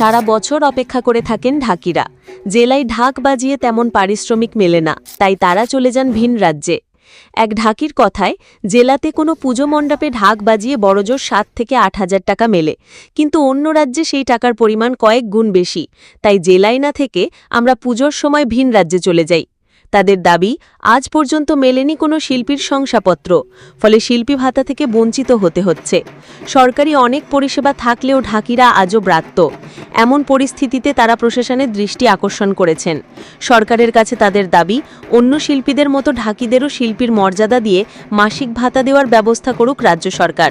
সারা বছর অপেক্ষা করে থাকেন ঢাকিরা। জেলায় ঢাক বাজিয়ে তেমন পারিশ্রমিক মেলে না, তাই তারা চলে যান ভিন রাজ্যে। এক ঢাকির কথায়, জেলাতে কোনো পুজো মণ্ডপে ঢাক বাজিয়ে বড়জোর সাত থেকে আট হাজার টাকা মেলে, কিন্তু অন্য রাজ্যে সেই টাকার পরিমাণ কয়েক গুণ বেশি। তাই জেলায় না থেকে আমরা পুজোর সময় ভিন রাজ্যে চলে যাই। তাদের দাবি, আজ পর্যন্ত মেলেনি কোনো শিল্পীর শংসাপত্র, ফলে শিল্পী ভাতা থেকে বঞ্চিত হতে হচ্ছে। সরকারি অনেক পরিষেবা থাকলেও ঢাকিরা আজও ব্রাত্য। এমন পরিস্থিতিতে তারা প্রশাসনের দৃষ্টি আকর্ষণ করেছেন। সরকারের কাছে তাদের দাবি, অন্য শিল্পীদের মতো ঢাকিদেরও শিল্পীর মর্যাদা দিয়ে মাসিক ভাতা দেওয়ার ব্যবস্থা করুক রাজ্য সরকার।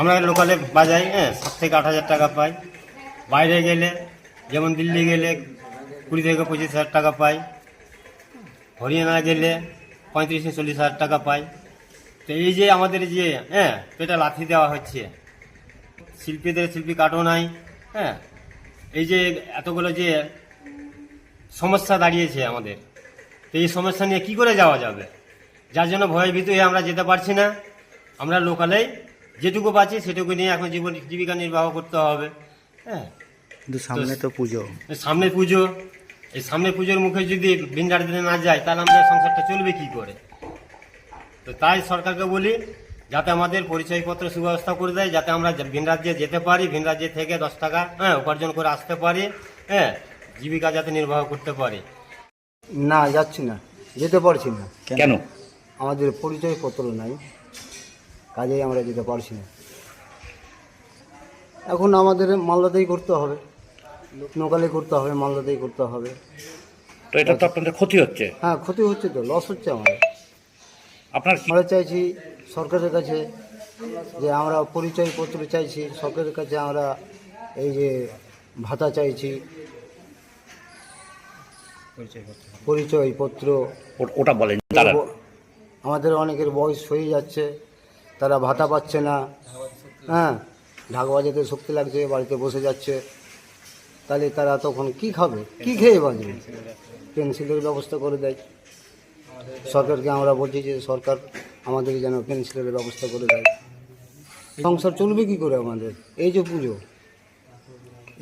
আমরা লোকালে বাজাই হ্যাঁ সাত থেকে আট হাজার টাকা পাই। বাইরে গেলে, যেমন দিল্লি গেলে কুড়ি থেকে পঁচিশ হাজার টাকা পাই, হরিয়ানা গেলে পঁয়ত্রিশ থেকে চল্লিশ হাজার টাকা পাই। তো এই যে আমাদের যে হ্যাঁ পেটা লাথি দেওয়া হচ্ছে, শিল্পীদের শিল্পী কাটও নাই হ্যাঁ এই যে এতগুলো যে সমস্যা দাঁড়িয়েছে আমাদের, তো এই সমস্যা নিয়ে কি করে যাওয়া যাবে? যার জন্য ভয় ভীত হয়ে আমরা যেতে পারছি না। আমরা লোকালেই যেটুকু পাচ্ছি সেটুকু নিয়ে এখন জীবন জীবিকা নির্বাহ করতে হবে। হ্যাঁ। কিন্তু সামনে তো পুজো। সামনে পুজো এই সামনে পুজোর মুখে যদি ভিন্ডার দিনে না যায় তাহলে আমাদের সংসারটা চলবে কি করে? তো তাই সরকারকে বলি যাতে আমাদের পরিচয়পত্র সুব্যবস্থা করে দেয় যাতে আমরা ভিন রাজ্যে যেতে পারি ভিন রাজ্যে থেকে দশ টাকা হ্যাঁ উপার্জন করে আসতে পারি হ্যাঁ জীবিকা যাতে নির্বাহ করতে পারি। না যাচ্ছি না যেতে পারছি না। কেন? আমাদের পরিচয়পত্র নাই কাজেই আমরা যেতে পারছি না। এখন আমাদের মালদাতেই করতে হবে। লোকালে করতে হবে মালদাতেই করতে হবে। তো এটা তো আপনাদের ক্ষতি হচ্ছে? হ্যাঁ ক্ষতি হচ্ছে তো লস হচ্ছে আমাদের। আপনার আমরা চাইছি সরকারের কাছে যে আমরা পরিচয়পত্র চাইছি সরকারের কাছে আমরা এই যে ভাতা চাইছি। পরিচয়পত্র। ওটা বলেন আমাদের অনেকের বয়স হয়ে যাচ্ছে তারা ভাতা পাচ্ছে না। হ্যাঁ ঢাক বাজাতে শক্তি লাগছে বাড়িতে বসে যাচ্ছে। তাহলে তারা তখন কি খাবে? কি খেয়ে বাঁচবে? পেন্সিলের ব্যবস্থা করে দেয়। সরকারকে আমরা বলছি যে সরকার আমাদের যেন পেন্সিলের ব্যবস্থা করে দেয়। সংসার চলবে কি করে আমাদের? এই যে পুজো।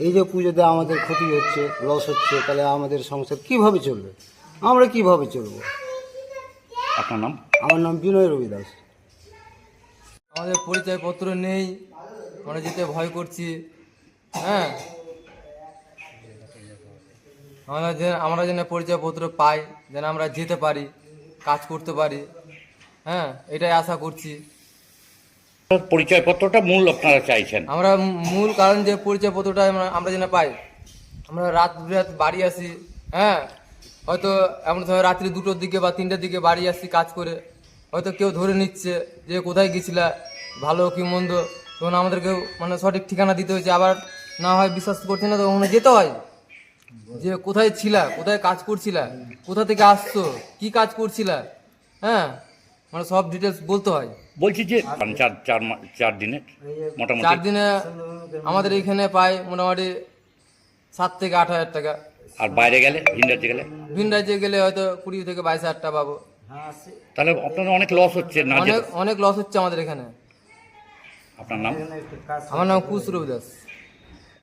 এই যে পুজোতে আমাদের ক্ষতি হচ্ছে লস হচ্ছে তাহলে আমাদের সংসার কীভাবে চলবে? আমরা কীভাবে চলবো? আপনার নাম? আমার নাম বিনয় রবি দাস আমাদের পরিচয়পত্র নেই। আমরা যেতে ভয় করছি। হ্যাঁ? আমরা যে আমরা যেন পরিচয়পত্র পাই যেন আমরা যেতে পারি কাজ করতে পারি। হ্যাঁ? এটাই আশা করছি। পরিচয়পত্রটা মূল আপনারা চাইছেন? আমরা মূল কারণ যে পরিচয়পত্রটা আমরা- আমরা যেন পাই। আমরা রাত বিরাত বাড়ি আসি হ্যাঁ? হয়তো এমন সময় রাত্রি দুটোর দিকে বা তিনটের দিকে বাড়ি আসি কাজ করে। হয়তো কেউ ধরে নিচ্ছে যে কোথায় গেছিলা ভালো কি মন্দ? তখন আমাদেরকে মানে সঠিক ঠিকানা দিতে হয়েছে। আবার না হয় বিশ্বাস করছে না তো ওখানে যেতে হয়। যে কোথায় ছিলা কোথায় কাজ করছিলা কোথা থেকে আসছো কি কাজ করছিলা হ্যাঁ? মানে সব ডিটেলস বলতে হয়। বলছি যে চার চার চার দিনে মোটামুটি চার দিনে আমাদের এখানে পাই মোটামুটি সাত থেকে আট হাজার টাকা। আর বাইরে গেলে ভিন রাজ্যে গেলে? ভিন রাজ্যে গেলে হয়তো কুড়ি থেকে বাইশ হাজার টাকা পাবো। তাহলে আপনাদের অনেক লস হচ্ছে না অনেক অনেক লস হচ্ছে আমাদের এখানে। আপনার নাম? আমার নাম কুশ রবি দাস।